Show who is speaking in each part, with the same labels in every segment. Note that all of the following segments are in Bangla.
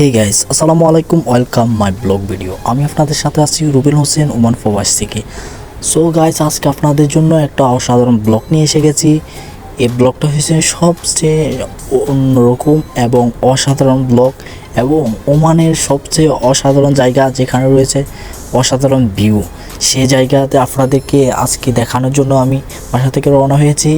Speaker 1: হে গাইস আসসালামু আলাইকুম ওয়েলকাম মাই ব্লগ ভিডিও আমি আপনাদের সাথে আছি রুবেল হোসেন ওমান প্রবাস থেকে। সো গাইস আজকে আপনাদের জন্য একটা অসাধারণ ব্লগ নিয়ে এসে গেছি। এই ব্লগটা হয়েছে সবচেয়ে অন্যরকম এবং অসাধারণ ব্লগ এবং ওমানের সবচেয়ে অসাধারণ জায়গা যেখানে রয়েছে, অসাধারণ ভিউ সে জায়গাতে আপনাদেরকে আজকে দেখানোর জন্য আমি বাসা থেকে রওনা হয়েছি।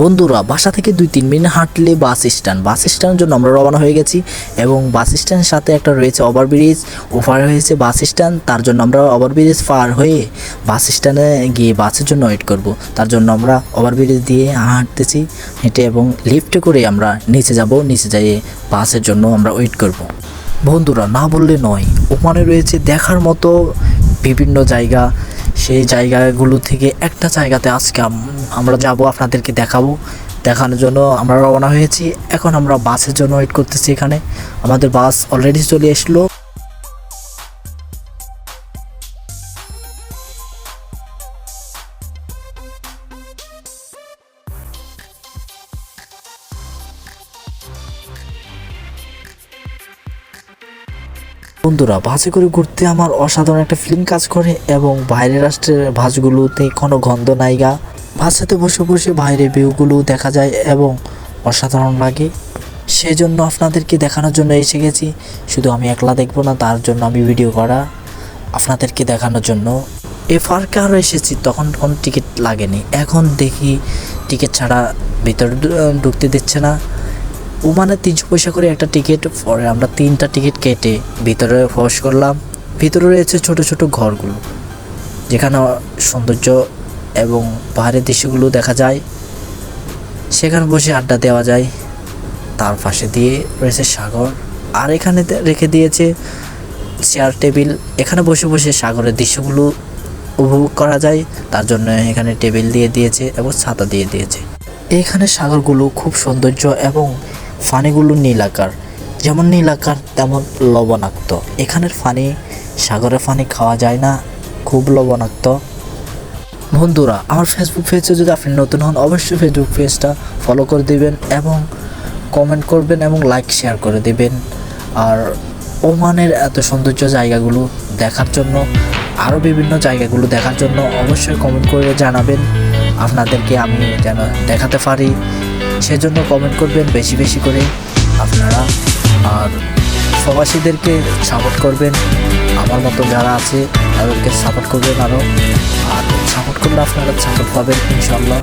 Speaker 1: বন্ধুরা, বাসা থেকে দুই তিন মিনিট হাঁটলে বাস স্ট্যান্ড। বাস স্ট্যান্ডের জন্য আমরা রওনা হয়ে গেছি এবং বাস স্ট্যান্ডের সাথে একটা রয়েছে ওভারব্রিজ। ওভার হয়েছে বাস স্ট্যান্ড, তার জন্য আমরা ওভারব্রিজ পার হয়ে বাস স্ট্যান্ডে গিয়ে বাসের জন্য ওয়েট করব। তার জন্য আমরা ওভারব্রিজ দিয়ে হাঁটতেছি, হেঁটে এবং লিফটে করে আমরা নিচে যাব। নিচে যাইয়ে বাসের জন্য আমরা ওয়েট করব। বন্ধুরা, না বললে নয়, ওখানে রয়েছে দেখার মতো বিভিন্ন জায়গা। সেই জায়গাগুলো থেকে একটা জায়গাতে আজকে আমরা যাব, আপনাদেরকে দেখাবো। দেখানোর জন্য আমরা রওনা হয়েছি। এখন আমরা বাসের জন্য ওয়েট করতেছি এখানে। আমাদের বাস অলরেডি চলে আসলো বন্ধুরা বাসে করে ঘুরতে আমার অসাধারণ একটা ফিলিং কাজ করে এবং বাইরের রাষ্ট্রের বাসগুলোতে কোনো গন্ধ নাইগা বাসেতে বসে বসে বাইরে ভিউগুলো দেখা যায় এবং অসাধারণ লাগে। সেই জন্য আপনাদেরকে দেখানোর জন্য এসে গেছি। শুধু আমি একলা দেখব না, তার জন্য আমি ভিডিও করা। আপনাদেরকে দেখানোর জন্য। এ পার্কে আরও এসেছি, তখন কোনো টিকিট লাগেনি। এখন দেখি টিকিট ছাড়া ভিতরে ঢুকতে দিচ্ছে না। ওমানে তিনশো পয়সা করে একটা টিকিট পরে আমরা তিনটা টিকিট কেটে ভিতরে প্রবেশ করলাম। ভিতরে রয়েছে ছোট ছোট ঘরগুলো, যেখানে সৌন্দর্য এবং পাহাড়ের দৃশ্যগুলো দেখা যায়। সেখানে বসে আড্ডা দেওয়া যায়। তার পাশে দিয়ে রয়েছে সাগর, আর এখানে রেখে দিয়েছে চেয়ার টেবিল এখানে বসে বসে সাগরের দৃশ্যগুলো উপভোগ করা যায়। তার জন্য এখানে টেবিল দিয়ে দিয়েছে এবং ছাতা দিয়ে দিয়েছে। এখানে সাগরগুলো খুব সৌন্দর্য এবং ফানিগুলো নীল আকার। যেমন নীল আকার, তেমন লবণাক্ত। এখানের ফানি, সাগরের ফানি খাওয়া যায় না, খুব লবণাক্ত। বন্ধুরা, আমার ফেসবুক পেজে যদি আপনি নতুন হন, অবশ্যই ফেসবুক পেজটা ফলো করে দিবেন এবং কমেন্ট করবেন এবং লাইক শেয়ার করে দিবেন। আর ওমানের এত সৌন্দর্য জায়গাগুলো দেখার জন্য আরও বিভিন্ন জায়গাগুলো দেখার জন্য অবশ্যই কমেন্ট করে জানাবেন। আপনাদেরকে আমি যেন দেখাতে পারি। সেজন্য কমেন্ট করবেন, বেশি বেশি করে আপনারা। আর প্রবাসীদেরকে সাপোর্ট করবেন, আমার মতো যারা আছে তাদেরকে সাপোর্ট করবেন আরও আর সাপোর্ট করলে আপনারা সাপোর্ট পাবেন ইনশাল্লাহ